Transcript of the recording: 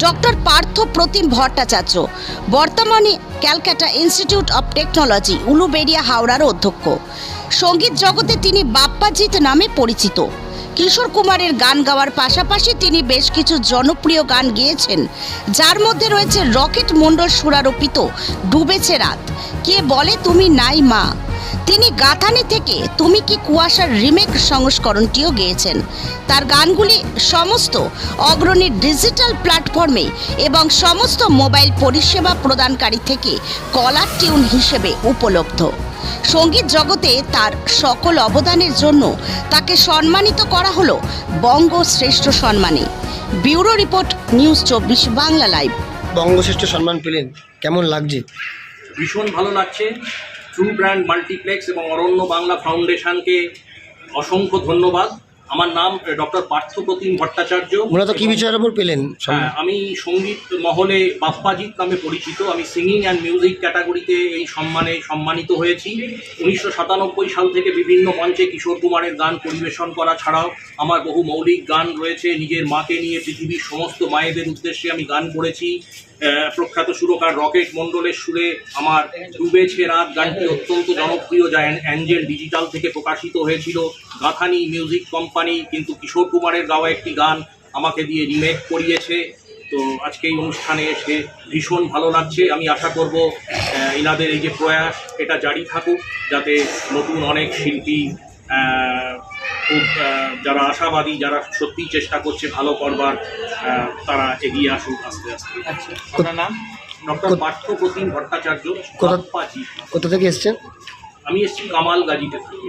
Doctor Partha Pratim Bhattacharya, বর্তমানে Calcutta institute of technology, Uluberia হাওড়ার অধ্যক্ষ। সংগীত জগতে তিনি বাপ্পাজিৎ নামে পরিচিত। কিশোর কুমারের গান গাওয়ার পাশাপাশি তিনি বেশ কিছু জনপ্রিয় গান গেয়েছেন, যার মধ্যে রয়েছে রকেট মণ্ডল সুরারোপিত, ডুবেছে রাত। কে বলে তুমি নাই মা? তিনি গাথানি থেকে তুমি কি কুয়াশার রিমেক সংস্করণটিও গেয়েছেন। তার গানগুলি সমস্ত অগ্রণী ডিজিটাল প্ল্যাটফর্মে এবং সমস্ত মোবাইল পরিষেবা প্রদানকারী থেকে কলার টিউন হিসেবে উপলব্ধ। সংগীত জগতে তার সকল অবদানের জন্য তাকে সম্মানিত করা হলো বঙ্গ শ্রেষ্ঠ সম্মানে। ব্যুরো রিপোর্ট নিউজ চব্বিশ বাংলা লাইভ। বঙ্গশ্রেষ্ঠ সম্মান পেলেন। কেমন লাগছে? ভীষণ ভালো লাগছে। ট্রু ব্র্যান্ড মাল্টিপ্লেক্স এবং অরণ্য বাংলা ফাউন্ডেশনকে অসংখ্য ধন্যবাদ। আমার নাম ডক্টর পার্থ প্রতিম ভট্টাচার্য মূলত কি বিষয়ের উপর পেলেন হ্যাঁ, আমি সংগীত মহলে বাপ্পাজিৎ নামে পরিচিত। আমি সিঙ্গিং অ্যান্ড মিউজিক ক্যাটাগরিতে এই সম্মানে সম্মানিত হয়েছি। উনিশশো সাতানব্বই সাল থেকে বিভিন্ন মঞ্চে কিশোর কুমারের গান পরিবেশন করা ছাড়াও আমার বহু মৌলিক গান রয়েছে। নিজের মাকে নিয়ে পৃথিবীর সমস্ত মায়েদের উদ্দেশ্যে আমি গান করেছি। প্রখ্যাত সুরকার রকেট মণ্ডলের সুরে আমার ডুবেছে রাত গানটি অত্যন্ত জনপ্রিয় যা অ্যাঞ্জেল ডিজিটাল থেকে প্রকাশিত হয়েছিল। গাথানি মিউজিক কোম্পানি কিন্তু কিশোর কুমারের গাওয়া একটি গান আমাকে দিয়ে রিমেক করিয়েছে। তো আজকে এই অনুষ্ঠানে এসে ভীষণ ভালো লাগছে। আমি আশা করব আহ, এনাদের এই যে প্রয়াস এটা জারি থাকুক যাতে নতুন অনেক শিল্পী খুব আহ, যারা আশাবাদী যারা সত্যিই চেষ্টা করছে ভালো করবার আহ, তারা এগিয়ে আসুক আস্তে আস্তে। আপনার নাম? ডক্টর পার্থ প্রতিম ভট্টাচার্য কোথা- কোথা থেকে এসছেন? আমি এসেছি কামাল গাজীতে থাকি